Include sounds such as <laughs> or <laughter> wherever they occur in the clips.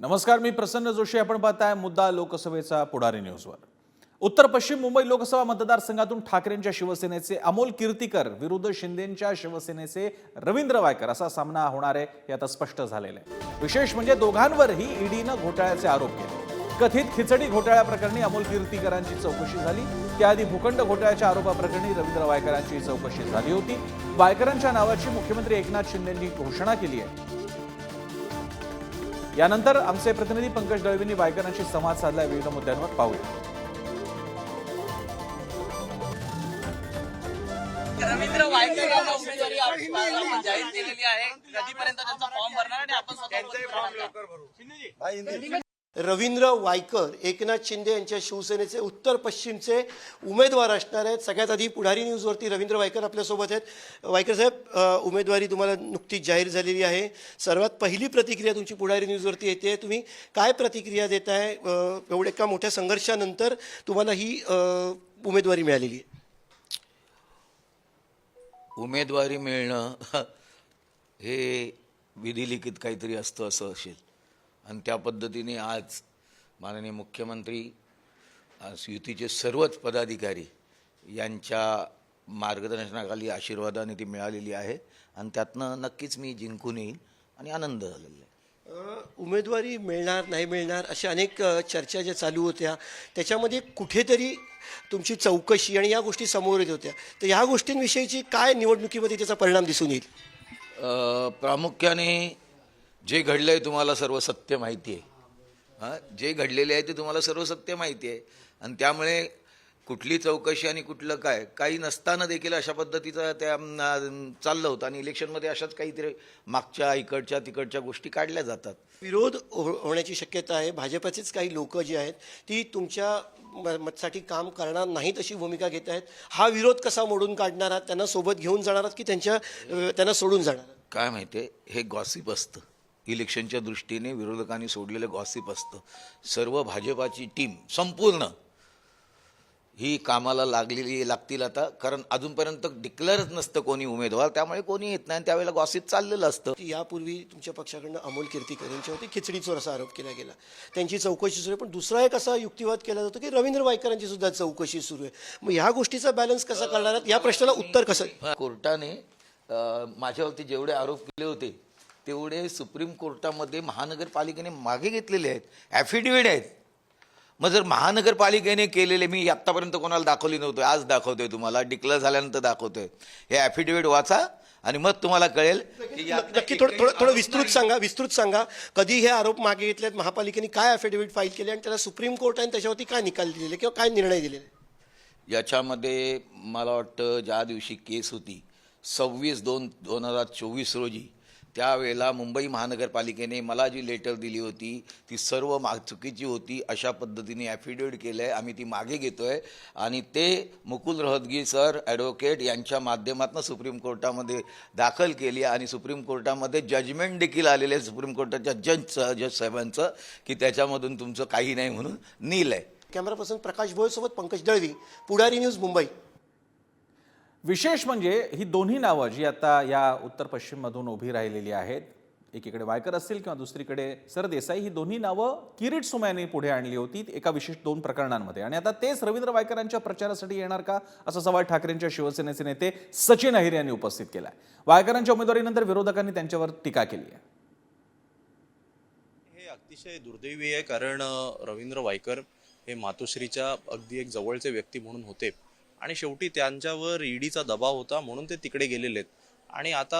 नमस्कार मी प्रसन्न जोशी. आपण पाहताय मुद्दा लोकसभेचा पुढारी न्यूजवर. उत्तर पश्चिम मुंबई लोकसभा मतदारसंघातून ठाकरेंच्या शिवसेनेचे अमोल कीर्तीकर विरुद्ध शिंदेच्या शिवसेनेचे रवींद्र वायकर असा सामना होणार आहे हे आता स्पष्ट झालेलं आहे. विशेष म्हणजे दोघांवरही ईडीनं घोटाळ्याचे आरोप केले. कथित खिचडी घोटाळ्याप्रकरणी अमोल कीर्तीकरांची चौकशी झाली. त्याआधी भूखंड घोटाळ्याच्या आरोपाप्रकरणी रवींद्र वायकरांची चौकशी झाली होती. वायकरांच्या नावाची मुख्यमंत्री एकनाथ शिंदेंनी घोषणा केली आहे. यानंतर आमचे प्रतिनिधी पंकज दळवींनी वायकरांशी संवाद साधला. विविध मुद्द्यांवर पाहूया. रवींद्र वायकर यांना उमेदवारी आपण आपण जाहीर केलेली आहे. कधीपर्यंत त्यांचा फॉर्म भरणार आणि आपण स्वतः रवींद्र वायकर एकनाथ शिंदे यांच्या शिवसेनेचे उत्तर पश्चिमचे उमेदवार असणार आहेत. सगळ्यात आधी पुढारी न्यूजवरती रवींद्र वायकर आपल्यासोबत आहेत. वायकर साहेब उमेदवारी तुम्हाला नुकतीच जाहीर झालेली आहे. सर्वात पहिली प्रतिक्रिया तुमची पुढारी न्यूजवरती येते. तुम्ही काय प्रतिक्रिया देत आहे एवढ्या एका मोठ्या संघर्षानंतर तुम्हाला ही उमेदवारी मिळालेली आहे. उमेदवारी मिळणं <laughs> हे विधिलिखित काहीतरी असतं असं असेल. आणि त्या पद्धतीने आज माननीय मुख्यमंत्री आज युतीचे सर्वच पदाधिकारी यांच्या मार्गदर्शनाखाली आशीर्वादाने ती मिळालेली आहे आणि त्यातनं नक्कीच मी जिंकून येईन आणि आनंद झालेला आहे. उमेदवारी मिळणार नाही मिळणार अशा अनेक चर्चा ज्या चालू होत्या त्याच्यामध्ये कुठेतरी तुमची चौकशी आणि या गोष्टी समोर येत होत्या. तर ह्या गोष्टींविषयीची काय निवडणुकीमध्ये त्याचा परिणाम दिसून येईल? प्रामुख्याने जे घडलं आहे तुम्हाला सर्व सत्य माहिती आहे. हां जे घडलेले आहे ते तुम्हाला सर्व सत्य माहिती आहे. आणि त्यामुळे कुठली चौकशी आणि कुठलं काय काही नसताना देखील अशा पद्धतीचं त्या चाललं होतं. आणि इलेक्शनमध्ये अशाच काहीतरी मागच्या इकडच्या तिकडच्या गोष्टी काढल्या जातात. विरोध हो- होण्याची शक्यता आहे. भाजपाचेच काही लोक जी आहेत ती तुमच्या मतसाठी काम करणार नाहीत अशी भूमिका घेत आहेत. हा विरोध कसा मोडून काढणार आहात? त्यांना सोबत घेऊन जाणार आहात की त्यांच्या त्यांना सोडून जाणार? काय माहिती आहे? हे गॉसिप असतं. इलेक्शनच्या दृष्टीने विरोधकांनी सोडलेलं गॉसिप असतं. सर्व भाजपाची टीम संपूर्ण ही कामाला लागलेली लागतील आता. कारण अजूनपर्यंत डिक्लेअरच नसतं कोणी उमेदवार त्यामुळे कोणी येत नाही. आणि त्यावेळेला गॉसिप चाललेलं असतं. यापूर्वी तुमच्या पक्षाकडनं अमोल कीर्तीकर यांच्यावरती खिचडी चोर असा आरोप केला गेला. त्यांची चौकशी सुरू आहे. पण दुसरा एक असा युक्तिवाद केला जातो की रवींद्र वायकरांची सुद्धा चौकशी सुरू आहे. मग ह्या गोष्टीचा बॅलन्स कसा करणार या प्रश्नाला उत्तर कसं? कोर्टाने माझ्यावरती जेवढे आरोप केले होते तेवढे सुप्रीम कोर्टामध्ये महानगरपालिकेने मागे घेतलेले आहेत ॲफिडेविट आहेत. मग जर महानगरपालिकेने केलेले मी आत्तापर्यंत कोणाला दाखवली नव्हतं आज दाखवतोय तुम्हाला डिक्लेअर झाल्यानंतर दाखवतोय. हे ॲफिडेविट वाचा आणि मग तुम्हाला कळेल नक्की थोडं थोडं थोडं विस्तृत सांगा विस्तृत सांगा. कधी हे आरोप मागे घेतलेत महापालिकेने काय अफिडेव्हिट फाईल केले आणि त्याला सुप्रीम कोर्टाने त्याच्यावरती काय निकाल दिलेले किंवा काय निर्णय दिलेले? याच्यामध्ये मला वाटतं ज्या दिवशी केस होती सव्वीस दोन दोन हजार चोवीस रोजी त्यावेळेला मुंबई महानगरपालिकेने मला जी लेटर दिली होती ती सर्व मा चुकीची होती अशा पद्धतीने ॲफिडेविट केलं आहे आम्ही ती मागे घेतो आहे आणि ते मुकुल रोहतगी सर ॲडव्होकेट यांच्या माध्यमातून सुप्रीम कोर्टामध्ये दाखल केली आणि सुप्रीम कोर्टामध्ये जजमेंट देखील आलेले आहे सुप्रीम कोर्टाच्या जजचं जज साहेबांचं की त्याच्यामधून तुमचं काही नाही म्हणून नील आहे कॅमेरा पर्सन प्रकाश भोयसोबत पंकज दळवी पुढारी न्यूज मुंबई. विशेष म्हणजे ही दोन्ही नावं जी आता या उत्तर पश्चिममधून उभी राहिलेली आहेत एकीकडे वायकर असतील किंवा दुसरीकडे सरदेसाई ही दोन्ही नावं किरीट सुमयाने पुढे आणली होती एका विशेष दोन प्रकरणांमध्ये. आणि आता तेच रवींद्र वायकरांच्या प्रचारासाठी येणार का? असा सवाल ठाकरेंच्या शिवसेनेचे नेते सचिन अहिर यांनी उपस्थित केला आहे वायकरांच्या उमेदवारीनंतर विरोधकांनी त्यांच्यावर टीका केली आहे. हे अतिशय दुर्दैवी आहे कारण रवींद्र वायकर हे मातोश्रीच्या अगदी एक जवळचे व्यक्ती म्हणून होते. आणि शेवटी त्यांच्यावर ईडीचा दबाव होता म्हणून ते तिकडे गेलेले आहेत. आणि आता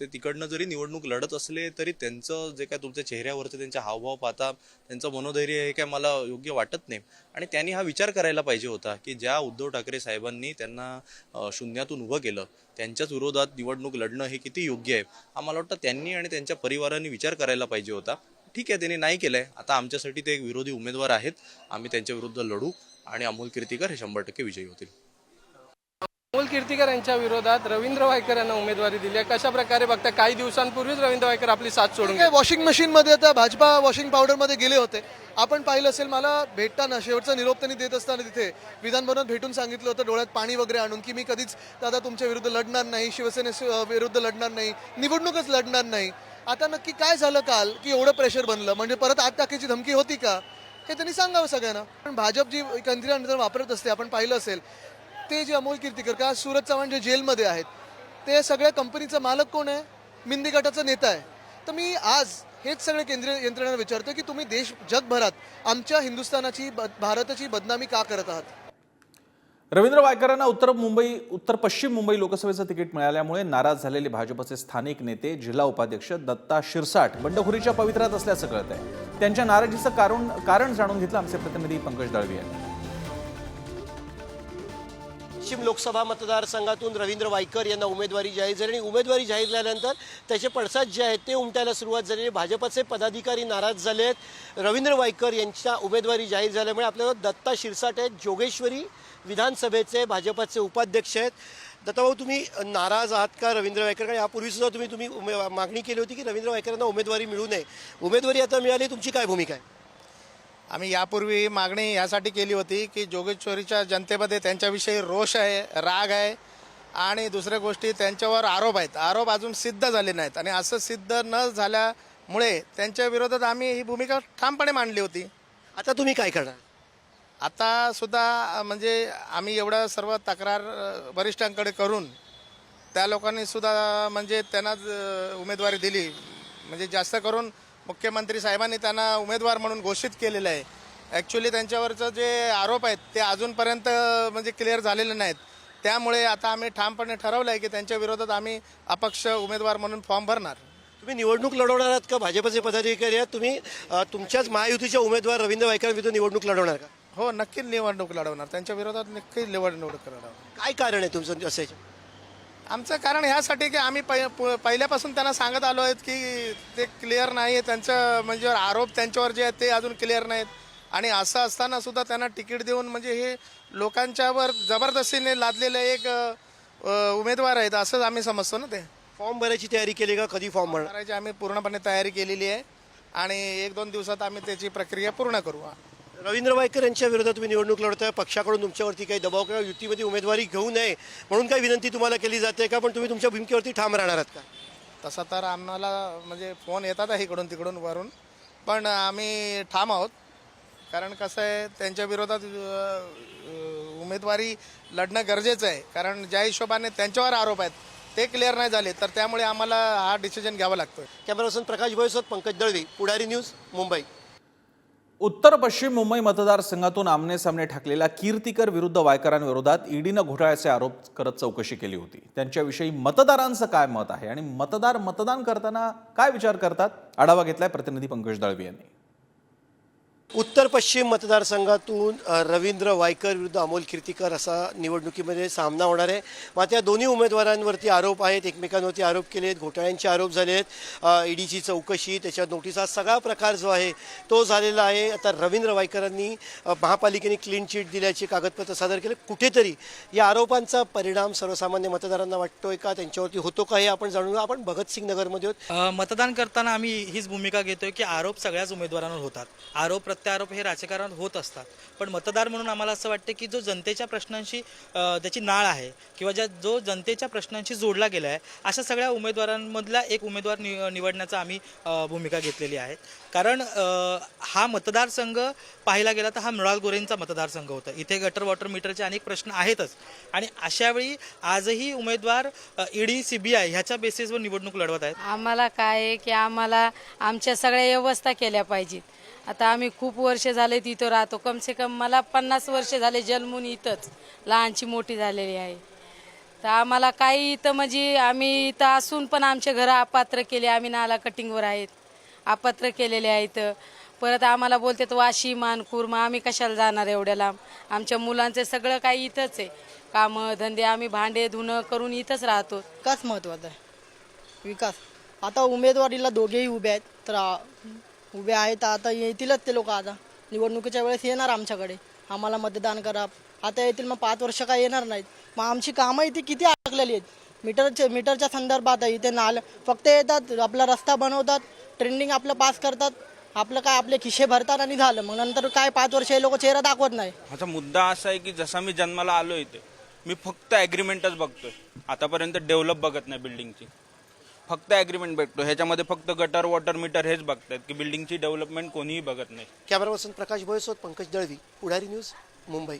ते तिकडनं जरी निवडणूक लढत असले तरी त्यांचं जे काय तुमच्या चेहऱ्यावरचे त्यांचे हावभाव पाहता त्यांचं मनोधैर्य हे काय मला योग्य वाटत नाही. आणि त्यांनी हा विचार करायला पाहिजे होता की ज्या उद्धव ठाकरे साहेबांनी त्यांना शून्यातून उभं केलं त्यांच्याच विरोधात निवडणूक लढणं हे किती योग्य आहे? हा मला वाटतं त्यांनी आणि त्यांच्या परिवाराने विचार करायला पाहिजे होता. ठीक आहे त्यांनी नाही केलं आहे आता आमच्यासाठी ते एक विरोधी उमेदवार आहेत. आम्ही त्यांच्या विरुद्ध लढू. आणि अमोल कीर्तीकर हे शंभर टक्के विजयी होतील. अमोल कीर्तीकर यांच्या विरोधात रवींद्र वायकर यांना उमेदवारी दिली आहे. कशा प्रकारे बघता काही दिवसांपूर्वीच रवींद्र वायकर आपली साथ सोडून काय वॉशिंग मशीनमध्ये आता भाजपा वॉशिंग पावडरमध्ये गेले होते. आपण पाहिलं असेल मला भेटताना शेवटचा निरोप त्यांनी देत असताना तिथे विधान भवनात भेटून सांगितलं होतं डोळ्यात पाणी वगैरे आणून की मी कधीच दादा तुमच्या विरुद्ध लढणार नाही शिवसेने विरुद्ध लढणार नाही निवडणूकच लढणार नाही. आता नक्की काय झालं काल की एवढं प्रेशर बनलं? म्हणजे परत आत टाकायची धमकी होती का? हे त्यांनी सांगावं सगळ्यांना. पण भाजप जी केंद्रीय यंत्रणा वापरत असते आपण पाहिलं असेल ते जे अमोल कीर्तीकर का सूरज चव्हाण जे जेलमध्ये आहेत ते सगळ्या कंपनीचा मालक कोण आहे? मिंदी गटाचा नेता आहे. तर मी आज हेच सगळे केंद्रीय यंत्रणांना विचारतो की तुम्ही देश जगभरात आमच्या हिंदुस्थानाची ब- भारताची बदनामी का करत आहात? रवींद्र वायकरांना उत्तर मुंबई उत्तर पश्चिम मुंबई लोकसभेचं तिकीट मिळाल्यामुळे नाराज झालेले भाजपचे स्थानिक नेते जिल्हा उपाध्यक्ष दत्ता शिरसाट बंडखोरीच्या पवित्र्यात असल्याचं कळत आहे त्यांच्या नाराजीचं कारण कारण जाणून घेतलं आमचे प्रतिनिधी पंकज दळवी यांनी. पश्चिम लोकसभा मतदारसंघातून रवींद्र वायकर यांना उमेदवारी जाहीर झाली आणि उमेदवारी जाहीर झाल्यानंतर त्याचे पडसाद जे आहेत ते उमटायला सुरुवात झाली भाजपचे पदाधिकारी नाराज झाले आहेत रवींद्र वायकर यांच्या उमेदवारी जाहीर झाल्यामुळे आपल्याला दत्ता शिरसाट आहेत जोगेश्वरी विधानसभेचे भाजपचे उपाध्यक्ष आहेत. दत्ताभाऊ तुम्ही नाराज आहात का रवींद्र वायकर? कारण यापूर्वी सुद्धा तुम्ही तुम्ही उमे- मागणी केली होती की रवींद्र वायकरांना उमेदवारी मिळू नये. उमेदवारी आता मिळाली तुमची काय भूमिका आहे? आम्ही यापूर्वी मागणी यासाठी केली होती की जोगेश्वरीच्या जनतेमध्ये त्यांच्याविषयी रोष आहे राग आहे आणि दुसऱ्या गोष्टी त्यांच्यावर आरोप आहेत. आरोप अजून सिद्ध झाले नाहीत आणि असं सिद्ध न झाल्यामुळे त्यांच्या विरोधात आम्ही ही भूमिका ठामपणे मांडली होती. आता तुम्ही काय करणार? आता सुद्धा म्हणजे आम्ही एवढं सर्व तक्रार वरिष्ठांकडे करून त्या लोकांनी सुद्धा म्हणजे त्यांनाच उमेदवारी दिली. म्हणजे जास्त करून मुख्यमंत्री साहेबांनी त्यांना उमेदवार म्हणून घोषित केलेलं आहे. ॲक्च्युली त्यांच्यावरचं जे आरोप आहेत ते अजूनपर्यंत म्हणजे क्लिअर झालेले नाहीत. त्यामुळे आता आम्ही ठामपणे ठरवलं आहे की त्यांच्या विरोधात आम्ही अपक्ष उमेदवार म्हणून फॉर्म भरणार. तुम्ही निवडणूक लढवणार आहात का? भाजपचे पदाधिकारी आहात. तुम्ही अ, तुमच्याच महायुतीचे उमेदवार रवींद्र वायकरांविरुद्ध निवडणूक लढवणार का? हो नक्की निवडणूक लढवणार. त्यांच्या विरोधात नक्की निवडणूक लढवणार. काय कारण आहे तुमचं असं? याच्यात? आमचं कारण ह्यासाठी की आम्ही प- पहिल्यापासून त्यांना सांगत आलो आहेत की ते क्लिअर नाही आहे त्यांचं म्हणजे आरोप त्यांच्यावर जे आहेत ते अजून क्लिअर नाहीत. आणि असं असताना सुद्धा त्यांना तिकीट देऊन म्हणजे हे लोकांच्यावर जबरदस्तीने लादलेले एक अ, उमेदवार आहेत असंच आम्ही समजतो ना ते. फॉर्म भरायची तयारी केली का? कधी फॉर्म भरणार? करायची आम्ही पूर्णपणे तयारी केलेली आहे. आणि एक दोन दिवसात आम्ही त्याची प्रक्रिया पूर्ण करू. रवींद्र वायकर यांच्या विरोधात तुम्ही निवडणूक लढताय पक्षाकडून तुमच्यावरती काही दबाव किंवा युतीमध्ये उमेदवारी घेऊ नये म्हणून काही विनंती तुम्हाला केली जाते का? पण तुम्ही तुमच्या भूमिकेवरती ठाम राहणार आहात का? तसं तर आम्हाला म्हणजे फोन येतात आहे इकडून तिकडून वरून. पण आम्ही ठाम आहोत. कारण कसं आहे त्यांच्या विरोधात अ, उमेदवारी लढणं गरजेचं आहे. कारण ज्या हिशोबाने त्यांच्यावर आरोप आहेत ते क्लिअर नाही झाले तर त्यामुळे आम्हाला हा डिसिजन घ्यावा लागतोय. कॅमेरा पर्सन प्रकाश भोईसोबत पंकज दळवी पुढारी न्यूज मुंबई. उत्तर पश्चिम मुंबई मतदारसंघातून आमने सामने ठाकलेल्या कीर्तिकर विरुद्ध वायकरांविरोधात ईडीनं घोटाळ्याचे आरोप करत चौकशी केली होती. त्यांच्याविषयी मतदारांचं काय मत आहे? आणि मतदार मतदान करताना काय विचार करतात? आढावा घेतलाय प्रतिनिधी पंकज दळवी यांनी. उत्तर पश्चिम मतदारसंघातून रवींद्र वायकर विरुद्ध अमोल कीर्तीकर असा निवडणुकीमध्ये सामना होणार आहे. मात्र या दोन्ही उमेदवारांवरती आरोप आहेत. एकमेकांवरती आरोप केले आहेत घोटाळ्यांचे आरोप झाले आहेत ईडीची चौकशी त्याच्या नोटीस हा सगळा प्रकार जो आहे तो झालेला आहे. आता रवींद्र वायकरांनी महापालिकेने क्लीन चिट दिल्याचे कागदपत्र सादर केले. कुठेतरी या आरोपांचा परिणाम सर्वसामान्य मतदारांना वाटतोय का? त्यांच्यावरती होतो का हे आपण जाणून आपण भगतसिंग नगरमध्ये मतदान करताना आम्ही हीच भूमिका घेतोय की आरोप सगळ्याच उमेदवारांवर होतात. आरोप प्रत्यारोप हे राजकारणात होत असतात. पण मतदार म्हणून आम्हाला असं वाटतं की जो जनतेच्या प्रश्नांशी त्याची नाळ आहे किंवा ज्या जो जनतेच्या प्रश्नांशी जोडला गेला आहे अशा सगळ्या उमेदवारांमधला एक उमेदवार नि निवडण्याचा आम्ही भूमिका घेतलेली आहे. कारण हा मतदारसंघ पाहायला गेला तर हा मृणाल गोरेंचा मतदारसंघ होता. इथे गटर वॉटर मीटरचे अनेक प्रश्न आहेतच. आणि अशावेळी आजही उमेदवार ईडी सी बी आय ह्याच्या बेसिसवर निवडणूक लढवत आहेत. आम्हाला काय आहे की आम्हाला आमच्या सगळ्या व्यवस्था केल्या पाहिजेत. आता आम्ही खूप वर्ष झाले तिथं राहतो. कमसे कम मला पन्नास वर्ष झाले जन्मून इथंच. लहानची मोठी झालेली आहे. तर आम्हाला काही इथं म्हणजे आम्ही इथं असून पण आमचे घरं अपात्र केले. आम्ही नाला कटिंगवर आहेत. अपात्र केलेले आहेत. परत आम्हाला बोलतात वाशी मानकूर मग आम्ही कशाला जाणार एवढ्या लांब आमच्या मुलांचे सगळं काही इथंच आहे. कामं धंदे आम्ही भांडे धुणं करून इथंच राहतो. विकास महत्त्वाचा आहे. विकास. आता उमेदवारीला दोघेही उभे आहेत तर उभे आहेत आता येतीलच ते लोक आता. निवडणुकीच्या वेळेस येणार आमच्याकडे. आम्हाला मतदान करा. आता येतील मग पाच वर्ष काय येणार नाहीत. मग आमची कामं इथे किती अडकलेली आहेत? मीटरचे मीटरच्या संदर्भात इथे नाल फक्त येतात आपला रस्ता बनवतात ट्रेंडिंग आपलं पास करतात. आपलं काय आपले खिशे भरतात आणि झालं. मग नंतर काय पाच वर्ष हे लोक चेहरा दाखवत नाही. माझा मुद्दा असा आहे की जसा मी जन्माला आलो इथे मी फक्त ॲग्रीमेंटच बघतोय. आतापर्यंत डेव्हलप बघत नाही बिल्डिंगची फक्त ॲग्रीमेंट भेटतो. ह्याच्यामध्ये फक्त गटर वॉटर मीटर हेच बघतात की बिल्डिंगची डेव्हलपमेंट कोणीही बघत नाही. कॅमेरा पर्सन प्रकाश भोयसोत पंकज दळवी पुढारी न्यूज मुंबई.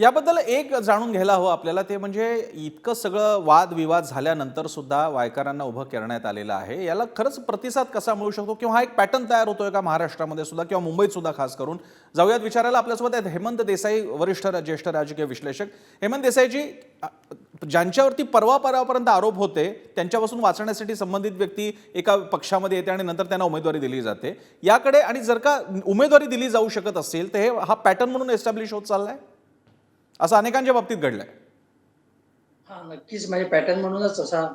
याबद्दल एक जाणून घ्यायला हवं आपल्याला ते म्हणजे इतकं सगळं वादविवाद झाल्यानंतर सुद्धा वायकरांना उभं करण्यात आलेलं आहे. याला खरंच प्रतिसाद कसा मिळू शकतो किंवा हा एक पॅटर्न तयार होतोय का महाराष्ट्रामध्ये सुद्धा किंवा मुंबईत सुद्धा खास करून? जाऊयात विचारायला. आपल्यासोबत आहेत हेमंत देसाई वरिष्ठ ज्येष्ठ राजकीय विश्लेषक. हेमंत देसाईजी ज्यांच्यावरती परवा परवापर्यंत आरोप होते त्यांच्यापासून वाचण्यासाठी संबंधित व्यक्ती एका पक्षामध्ये येते आणि नंतर त्यांना उमेदवारी दिली जाते. याकडे आणि जर का उमेदवारी दिली जाऊ शकत असेल तर हे हा पॅटर्न म्हणून एस्टॅब्लिश होत चाललाय? असं अनेकांच्या बाबतीत घडलंय. हा नक्कीच. म्हणजे पॅटर्न म्हणूनच असा.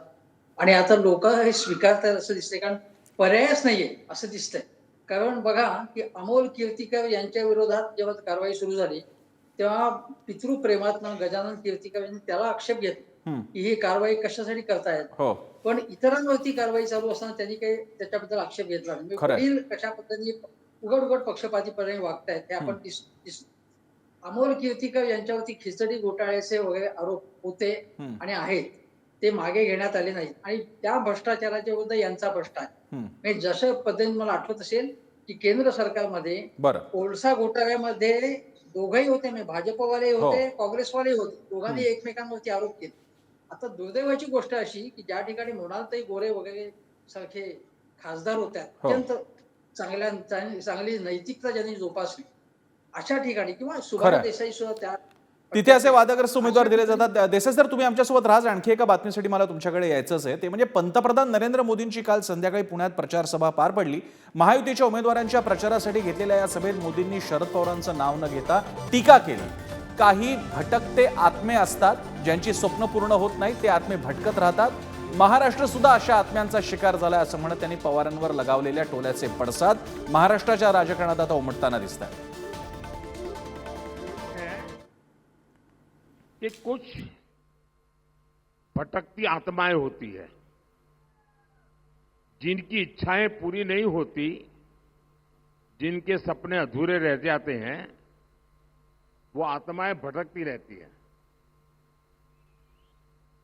आणि आता लोक हे स्वीकारतात असं दिसतंय कारण पर्यायच नाहीये असं दिसतंय. कारण बघा की अमोल कीर्तिकर यांच्या विरोधात जेव्हा कारवाई सुरू झाली तेव्हा पितृप्रेमातनं गजानन कीर्तिकर यांनी त्याला आक्षेप घेतला. की ही कारवाई कशासाठी करतायत. हो. पण इतरांवरती कारवाई चालू असताना त्यांनी काही त्याच्याबद्दल आक्षेप घेतला नाही. म्हणजे. वडील कशा पद्धतीने उघड उघड पक्षपातीपणे वागतायत हे आपण अमोल कीर्तिकर यांच्यावरती खिचडी घोटाळ्याचे वगैरे आरोप होते. आणि आहेत ते मागे घेण्यात आले नाहीत आणि त्या भ्रष्टाचाराच्या विरुद्ध यांचा भ्रष्ट आहे हम्म. म्हणजे जसं पद्धतीने मला आठवत असेल की केंद्र सरकारमध्ये कोळसा घोटाळ्यामध्ये दोघंही होते म्हणजे भाजपवाले हो. होते काँग्रेसवाले होते दोघांनी एकमेकांवरती आरोप केले आता दुर्दैवाची गोष्ट अशी की ज्या ठिकाणी मृणालताई गोरे वगैरे सारखे खासदार होत्या हो. अत्यंत चांगल्या चांग- चांगली नैतिकता ज्यांनी जोपासली अशा ठिकाणी किंवा सुभाष. देसाई सुद्धा त्या तिथे असे वादग्रस्त उमेदवार दिले जातात. देसाई सर तुम्ही आमच्यासोबत राहा. आणखी एका बातमीसाठी मला तुमच्याकडे यायचंच आहे. ते म्हणजे पंतप्रधान नरेंद्र मोदींची काल संध्याकाळी पुण्यात प्रचार सभा पार पडली. महायुतीच्या उमेदवारांच्या प्रचारासाठी घेतलेल्या या सभेत मोदींनी शरद पवारांचं नाव न घेता टीका केली. काही भटकते आत्मे असतात. ज्यांची स्वप्न पूर्ण होत नाही ते आत्मे भटकत राहतात. महाराष्ट्र सुद्धा अशा आत्म्यांचा शिकार झालाय असं म्हणत त्यांनी पवारांवर लगावलेल्या टोल्याचे पडसाद महाराष्ट्राच्या राजकारणात आता उमटताना दिसत कि कुछ भटकती आत्माएँ होती है। जिनकी इच्छाएँ पूरी नहीं होती, जिनके सपने अधूरे रह जाते हैं, वो आत्माएँ भटकती रहती है।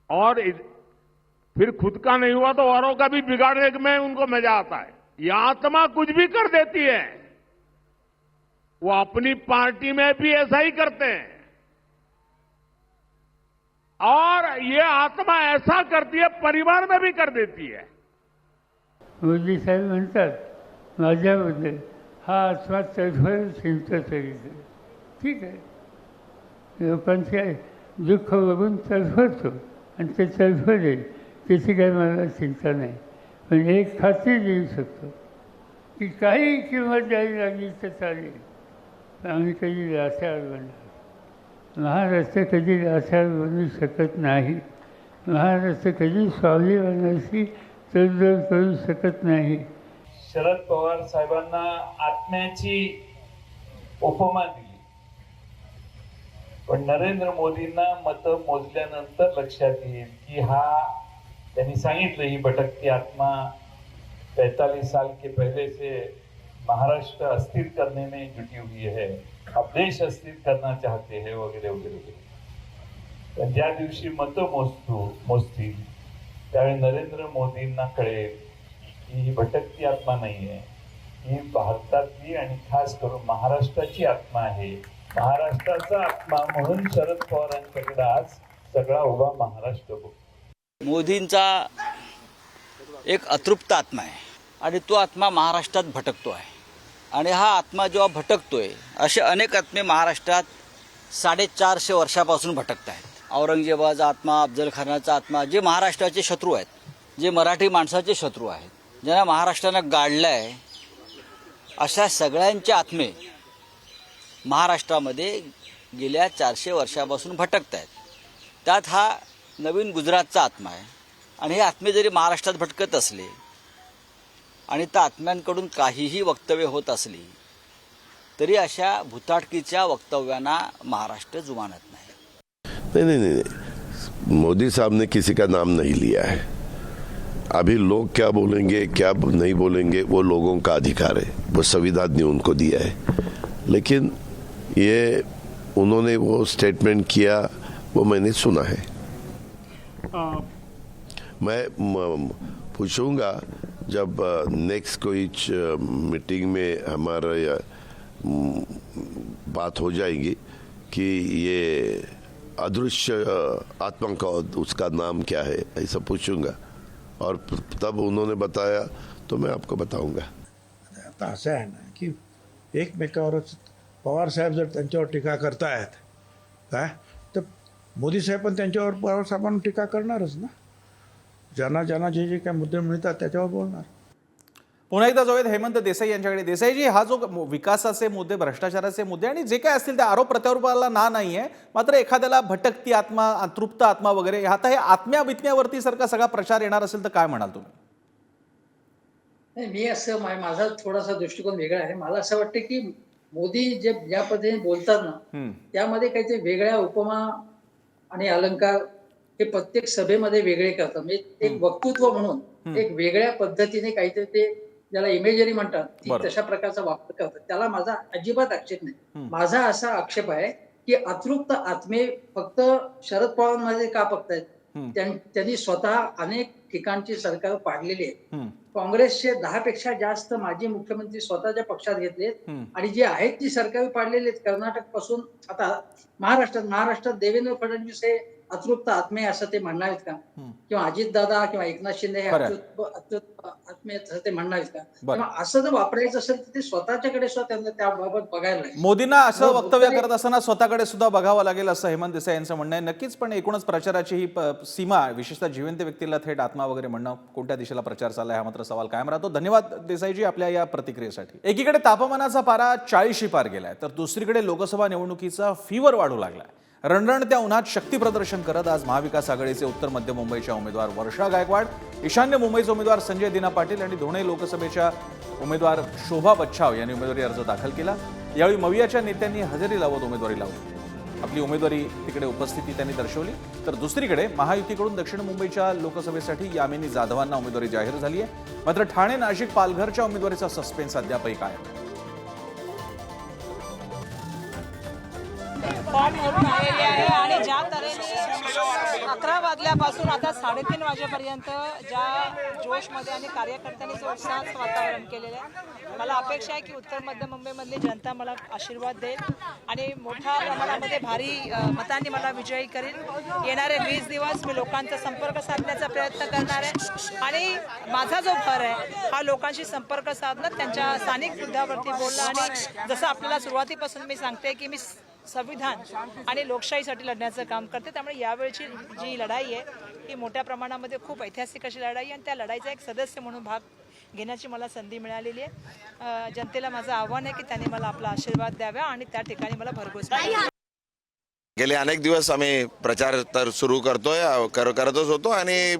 और फिर खुद का नहीं हुआ तो औरों का भी बिगाड़ने में उनको मज़ा आता है। ये आत्मा कुछ भी कर देती है। वो अपनी पार्टी में भी ऐसा ही करते हैं। और ये आत्मा ऐसा करती है परिवार में भी कर देती है। मोदी साहेब म्हणतात माझ्याबद्दल हा आत्मा तडफड चिंता तरी ठीक आहे. लोकांचे दुःख बघून तडफडतो आणि ते तडफडे त्याची काही मला चिंता नाही. पण एक खात्री देऊ शकतो की काही किंमत द्यावी लागली तर चालेल. आम्ही कधी लाचार बनणार महाराष्ट्र कधी असा बनू शकत नाही. महाराष्ट्र कधी स्वाभिमानाशी तडजोड करू शकत नाही. शरद पवार साहेबांना आत्म्याची उपमा दिली. पण नरेंद्र मोदींना मतं मोजल्यानंतर लक्षात येईल की हा त्यांनी सांगितलं ही भटकती आत्मा पैतालीस साल के पहले से महाराष्ट्र अस्थिर करने में जुटी हुई है. आप देश अस्थिर करना चाहते हैं वगैरे वगैरे वगैरे. ज्या दिवशी मतं मोजतो मोजतील त्यावेळी नरेंद्र मोदींना कळेल की ही भटकती आत्मा नाही आहे ही भारतातली आणि खास करून महाराष्ट्राची आत्मा आहे. महाराष्ट्राचा आत्मा म्हणून शरद पवारांच्याकडे आज सगळा उभा महाराष्ट्र मोदींचा एक अतृप्त आत्मा आहे. आणि तो आत्मा महाराष्ट्रात भटकतो आहे. आणि हा आत्मा जेव्हा भटकतोय असे अनेक आत्मे महाराष्ट्रात साडेचारशे वर्षापासून भटकत आहेत. औरंगजेबाचा आत्मा अफजलखानाचा आत्मा जे महाराष्ट्राचे शत्रू आहेत जे मराठी माणसाचे शत्रू आहेत ज्यांना महाराष्ट्रानं गाडलं आहे अशा सगळ्यांचे आत्मे महाराष्ट्रामध्ये गेल्या चारशे वर्षापासून भटकत आहेत. त्यात हा नवीन गुजरातचा आत्मा आहे. आणि हे आत्मे जरी महाराष्ट्रात भटकत असले आणि त्या आत्म्यांकडून काहीही वक्तव्य होत असली तरी अशा भुताटकीच्या वक्तव्यांना महाराष्ट्र जुमानत नाही. नहीं नहीं नहीं मोदी साहब ने किसी का नाम नहीं लिया है. अभी लोग क्या बोलेंगे क्या नहीं बोलेंगे वो लोगों का अधिकार है. वो संविधान ने उनको दिया है. लेकिन ये उन्होंने वो स्टेटमेंट किया वो मैंने सुना है. म, पूछूंगा जब नेक्स्ट कोई मीटिंग में हमारा बात हो जाएगी कि ये अदृश्य आत्मा का उसका नाम क्या है, ऐसा पूछूँगा। और तब उन्होंने बताया तो मैं आपको बताऊँगा। आता असं आहे ना की एकमेकावरच पवार साहेब जर त्यांच्यावर टीका करतायत काय तर मोदी साहेब पण त्यांच्यावर पवार साहेबांवर टीका करणारच ना? ज्यांना ज्यांना जे जे काय मुद्दे मिळतात त्याच्यावर बोलणार. पुन्हा एकदा जाऊयात हेमंत देसाई यांच्याकडे. देसाईजी हा जो विकासाचे मुद्दे भ्रष्टाचाराचे मुद्दे आणि जे काय असतील त्या आरोप प्रत्यारोपाला ना नाही आहे मात्र एखाद्याला भटकती आत्मा तृप्त आत्मा वगैरे आता हे आत्म्या बित्म्यावरती सारखा सगळा प्रचार येणार असेल तर काय म्हणाल तुम्ही? नाही मी असं माझा थोडासा दृष्टिकोन वेगळा आहे. मला असं वाटतं की मोदी जे ज्या पद्धतीने बोलतात ना. त्यामध्ये काहीतरी वेगळ्या उपमा आणि अलंकार हे प्रत्येक सभेमध्ये वेगळे करतात. म्हणजे एक वक्तृत्व म्हणून एक वेगळ्या पद्धतीने काहीतरी ते ज्याला इमेजरी म्हणतात ती. तशा प्रकारचा वापर करतात. त्याला माझा अजिबात आक्षेप नाही. माझा असा आक्षेप आहे की अतृप्त आत्मे फक्त शरद पवारांमध्ये का बघतायत त्यांनी स्वतः अनेक ठिकाणची सरकार पाडलेली आहे हम्म. काँग्रेसचे दहा पेक्षा जास्त माजी मुख्यमंत्री स्वतःच्या पक्षात घेतलेत. आणि जे आहेत ती सरकारी पाडलेली आहेत. कर्नाटकपासून आता महाराष्ट्रात महाराष्ट्रात देवेंद्र फडणवीस हे अतृप्त आत्मे असं ते म्हणणार आहेत का. किंवा अजितदादा किंवा एकनाथ शिंदे हे. अतृप्त आत्मे असं ते म्हणणार आहेत का. तेव्हा असं जर वापरायचं असेल तर ते स्वतःच्याकडे सुद्धा त्यांना त्याबाबत बघायला लागेल. मोदींना असं वक्तव्य करत असताना स्वतःकडे सुद्धा बघावं लागेल असं हेमंत देसाई यांचं म्हणणं आहे नक्कीच पण एकूणच प्रचाराची ही सीमा विशेषतः जिवंत व्यक्तीला थेट आत्मा वगैरे म्हणणं कोणत्या दिशेला प्रचार चाललाय हा मात्र सवाल कायम राहतो धन्यवाद देसाईजी आपल्या या प्रतिक्रियेसाठी एकीकडे तापमानाचा पारा चाळीशी पार गेलाय तर दुसरीकडे लोकसभा निवडणुकीचा फीवर वाढू लागलाय रणरणत्या उन्हात शक्ती प्रदर्शन करत आज महाविकास आघाडीचे उत्तर मध्य मुंबईच्या उमेदवार वर्षा गायकवाड ईशान्य मुंबईचे उमेदवार संजय दिना पाटील आणि धुणे लोकसभेच्या उमेदवार शोभा बच्छाव यांनी उमेदवारी अर्ज दाखल केला. यावेळी मवियाच्या नेत्यांनी हजेरी लावत उमेदवारी लावली. आपली उमेदवारी तिकडे उपस्थिती त्यांनी दर्शवली. तर दुसरीकडे महायुतीकडून दक्षिण मुंबईच्या लोकसभेसाठी यामिनी जाधवांना उमेदवारी जाहीर झाली आहे. मात्र ठाणे नाशिक पालघरच्या उमेदवारीचा सस्पेन्स अद्यापही कायम. फॉर्म भरून आलेले आहे आणि ज्या तऱ्हेने अकरा वाजल्यापासून आता साडेतीन वाजेपर्यंत ज्या जोशमध्ये आणि कार्यकर्त्यांनी जो उत्साहाचं वातावरण केलेलं आहे मला अपेक्षा आहे की उत्तर मध्य मुंबईमधली जनता मला आशीर्वाद देईल आणि मोठ्या प्रमाणामध्ये भारी मतांनी मला विजयी करेल. येणारे वीस दिवस मी लोकांचा संपर्क साधण्याचा प्रयत्न करणार आहे. आणि माझा जो भर आहे हा लोकांशी संपर्क साधणं त्यांच्या स्थानिक मुद्द्यावरती बोलणं आणि जसं आपल्याला सुरुवातीपासून मी सांगते की मी संविधान आणि लोकशाहीसाठी लढण्याचं काम करते. त्यामुळे यावेळची जी लढाई आहे ही मोठ्या प्रमाणामध्ये खूप ऐतिहासिक अशी लढाई आहे आणि त्या लढाईचा एक सदस्य म्हणून भाग घेण्याची मला संधी मिळालेली आहे. जनतेला माझं आव्हान आहे की त्यांनी मला आपला आशीर्वाद द्यावा आणि त्या ठिकाणी मला भरघोस गेले अनेक दिवस आम्ही प्रचार तर सुरू करतोय कर करतच होतो आणि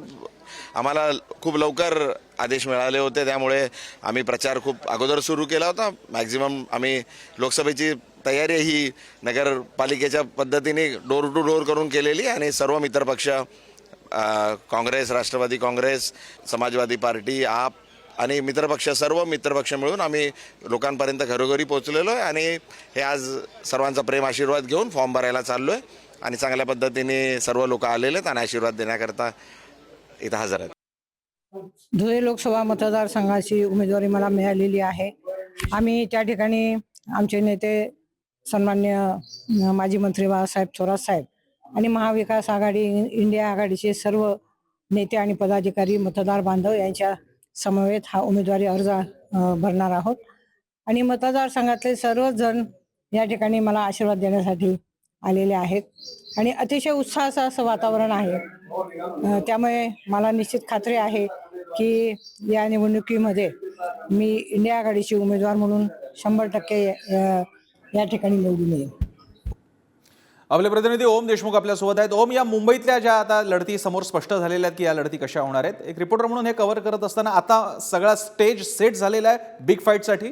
आम्हाला खूप लवकर आदेश मिळाले होते. त्यामुळे आम्ही प्रचार खूप अगोदर सुरू केला होता. मॅक्झिमम आम्ही लोकसभेची तयारी ही नगरपालिकेच्या पद्धतीने डोर टू डोर करून केलेली आणि सर्व मित्रपक्ष काँग्रेस राष्ट्रवादी काँग्रेस समाजवादी पार्टी आप आणि मित्रपक्ष सर्व मित्रपक्ष मिळून आम्ही लोकांपर्यंत घरोघरी पोहोचलेलो आहे आणि हे आज सर्वांचा प्रेम आशीर्वाद घेऊन फॉर्म भरायला चाललो आहे आणि चांगल्या पद्धतीने सर्व लोक आलेले आहेत आणि आशीर्वाद देण्याकरता इथं हजर आहेत. धुळे लोकसभा मतदारसंघाची उमेदवारी मला मिळालेली आहे. आम्ही त्या ठिकाणी आमचे नेते सन्मान्य माजी मंत्री बाळासाहेब थोरात साहेब आणि महाविकास आघाडी इंडिया आघाडीचे सर्व नेते आणि पदाधिकारी मतदार बांधव यांच्या समवेत हा उमेदवारी अर्ज भरणार आहोत. आणि मतदारसंघातले सर्वच जण या ठिकाणी मला आशीर्वाद देण्यासाठी आलेले आहेत. आणि अतिशय उत्साहाचं असं वातावरण आहे. त्यामुळे मला निश्चित खात्री आहे की या निवडणुकीमध्ये मी इंडिया आघाडीची उमेदवार म्हणून शंभर टक्के या ठिकाणी निवडून येईल. आपले प्रतिनिधी ओम देशमुख आपल्यासोबत आहेत. ओम या मुंबईतल्या ज्या आता लढती समोर स्पष्ट झालेल्या आहेत की या लढती कशा होणार आहेत? एक रिपोर्टर म्हणून हे कव्हर करत असताना आता सगळा स्टेज सेट झालेला आहे बिग फाईटसाठी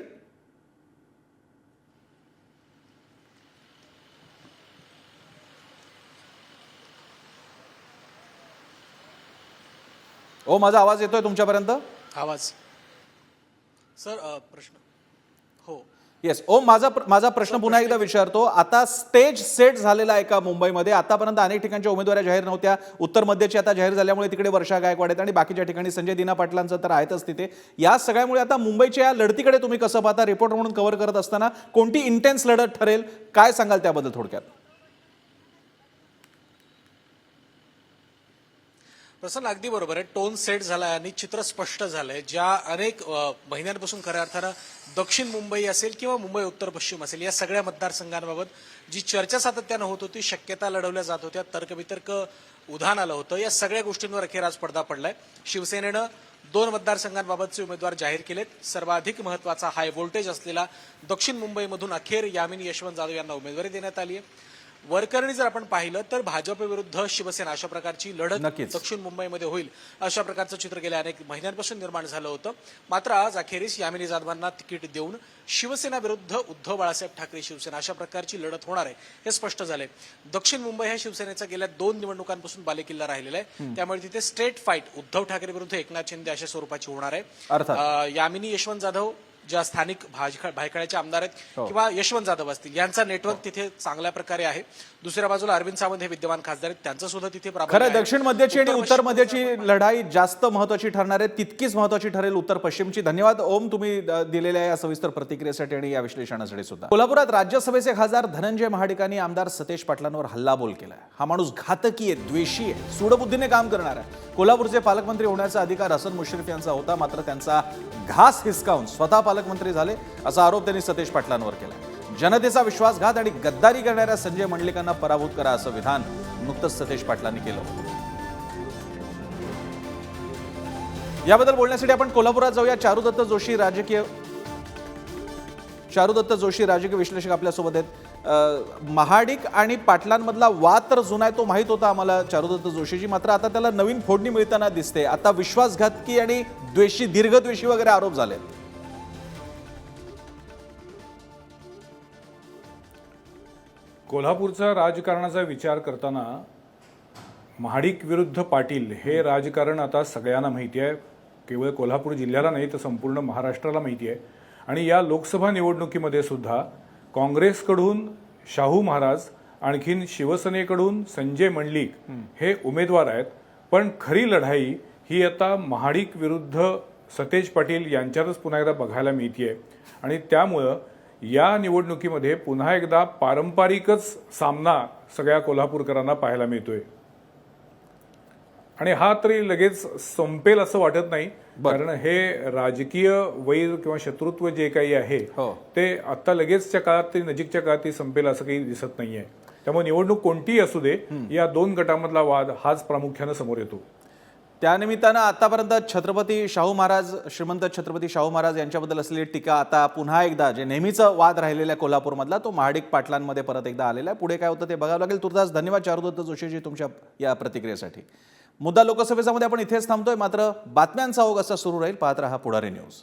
ओ माझा आवाज येतोय तुमच्यापर्यंत? आवाज. सर प्रश्न. हो. येस ओम माझा माझा प्रश्न पुन्हा एकदा विचारतो. आता स्टेज सेट झालेला आहे का मुंबईमध्ये? आतापर्यंत अनेक ठिकाणच्या उमेदवारी जाहीर नव्हत्या. उत्तर मध्यची आता जाहीर झाल्यामुळे तिकडे वर्षा गायकवाड आहेत आणि बाकीच्या ठिकाणी संजय दिना पाटलांचं तर आहेतच तिथे. या सगळ्यामुळे आता मुंबईच्या या लढतीकडे तुम्ही कसं पाहता? रिपोर्टर म्हणून कव्हर करत असताना कोणती इंटेन्स लढत ठरेल? काय सांगाल त्याबद्दल थोडक्यात? प्रसन्न अगदी बरोबर आहे. टोन सेट झाला आहे आणि चित्र स्पष्ट झालंय. ज्या अनेक महिन्यांपासून खऱ्या अर्थानं दक्षिण मुंबई असेल किंवा मुंबई उत्तर पश्चिम असेल या सगळ्या मतदारसंघांबाबत जी चर्चा सातत्यानं होत होती शक्यता लढवल्या जात होत्या तर्कवितर्क उधाण आलं होतं या सगळ्या गोष्टींवर अखेर आज पडदा पडलाय. शिवसेनेनं दोन मतदारसंघांबाबतचे उमेदवार जाहीर केलेत. सर्वाधिक महत्त्वाचा हाय व्होल्टेज असलेला दक्षिण मुंबईमधून अखेर यामिनी यशवंत जाधव यांना उमेदवारी देण्यात आली आहे वरकरणी जर आपण पाहिलं तर भाजप विरुद्ध शिवसेना अशा प्रकारची लढत. दक्षिण मुंबईमध्ये होईल अशा प्रकारचं चित्र गेल्या अनेक महिन्यांपासून निर्माण झालं होतं. मात्र आज अखेरीस यामिनी जाधवांना तिकीट देऊन शिवसेना विरुद्ध उद्धव बाळासाहेब ठाकरे शिवसेना अशा प्रकारची लढत होणार आहे हे स्पष्ट झालंय. दक्षिण मुंबई हा शिवसेनेचा गेल्या दोन निवडणुकांपासून बालेकिल्ला राहिलेला आहे. त्यामुळे तिथे स्ट्रेट फाईट उद्धव ठाकरे विरुद्ध एकनाथ शिंदे अशा स्वरूपाची होणार आहे. यामिनी यशवंत जाधव ज्या स्थानिक भायखळ्याचे आमदार आहेत हो. किंवा यशवंत जाधव असतील यांचा नेटवर्क तिथे चांगल्या प्रकारे आहे. दुसऱ्या बाजूला अरविंद सावंत हे विद्यमान खासदार आहेत त्यांचं सुद्धा तिथे खरं. दक्षिण मध्यची आणि उत्तर मध्यची लढाई जास्त महत्वाची ठरणार आहे तितकीच महत्वाची ठरेल उत्तर पश्चिमची. धन्यवाद ओम तुम्ही दिलेल्या या सविस्तर प्रतिक्रियेसाठी आणि या विश्लेषणासाठी सुद्धा. कोल्हापुरात राज्यसभेचे खासदार धनंजय महाडिकांनी आमदार सतेज पाटलांवर हल्लाबोल केलाय. हा माणूस घातकी आहे द्वेषी आहे सूडबुद्धीने काम करणार आहे. कोल्हापूरचे पालकमंत्री होण्याचा अधिकार हसन मुश्रीफ यांचा होता मात्र त्यांचा घास हिसकावून स्वतः पालकमंत्री झाले असा आरोप त्यांनी सतेज पाटलांवर केला. जनतेचा विश्वासघात आणि गद्दारी करणाऱ्या संजय मंडलिकांना पराभूत करा असं विधान नुकतंच सतेज पाटलांनी केलं होतं. याबद्दल बोलण्यासाठी आपण कोल्हापुरात जाऊया. चारुदत्त जोशी राजकीय चारुदत्त जोशी राजकीय विश्लेषक आपल्यासोबत आहेत. महाडिक आणि पाटलांमधला वाद तर जुना आहे तो माहीत होता आम्हाला चारुदत्त जोशीजी. मात्र आता त्याला नवीन फोडणी मिळताना दिसते. आता विश्वासघातकी आणि द्वेषी दीर्घद्वेषी वगैरे आरोप झाले कोल्हापूरचा राजकारणाचा विचार करताना महाडिक विरुद्ध पाटील हे राजकारण आता सगळ्यांना माहिती आहे. केवळ कोल्हापूर जिल्ह्याला नाही तर संपूर्ण महाराष्ट्राला माहिती आहे. आणि या लोकसभा निवडणुकीमध्ये सुद्धा काँग्रेसकडून शाहू महाराज आणखीन शिवसेनेकडून संजय मंडलिक हे उमेदवार आहेत. पण खरी लढाई ही आता महाडिक विरुद्ध सतेज पाटील यांच्यातच पुन्हा एकदा बघायला मिळते आणि त्यामुळं या निवडणुकीमध्ये पुन्हा एकदा पारंपरिकच सामना सगळ्या कोल्हापूरकरांना पाहायला मिळतोय. आणि हा तरी लगेच संपेल असं वाटत नाही कारण हे राजकीय वैर किंवा शत्रुत्व जे काही आहे ते आता लगेचच्या काळात ते नजीकच्या काळात ते संपेल असं काही दिसत नाहीये. त्यामुळे निवडणूक कोणतीही असू दे या दोन गटामधला वाद हाच प्रामुख्यानं समोर येतो. त्यानिमित्तानं आतापर्यंत छत्रपती शाहू महाराज श्रीमंत छत्रपती शाहू महाराज यांच्याबद्दल असलेली टीका आता पुन्हा एकदा जे नेहमीचं वाद राहिलेला आहे कोल्हापूरमधला तो महाडिक पाटलांमध्ये परत एकदा आलेला आहे. पुढे काय होतं ते बघावं लागेल. तुर्तास धन्यवाद चारुदत्त जोशीजी तुमच्या या प्रतिक्रियेसाठी. मुद्दा लोकसभेचा मध्ये आपण इथेच थांबतोय. मात्र बातम्यांचा ओघ असा सुरू राहील. पाहत रहा पुढारी न्यूज.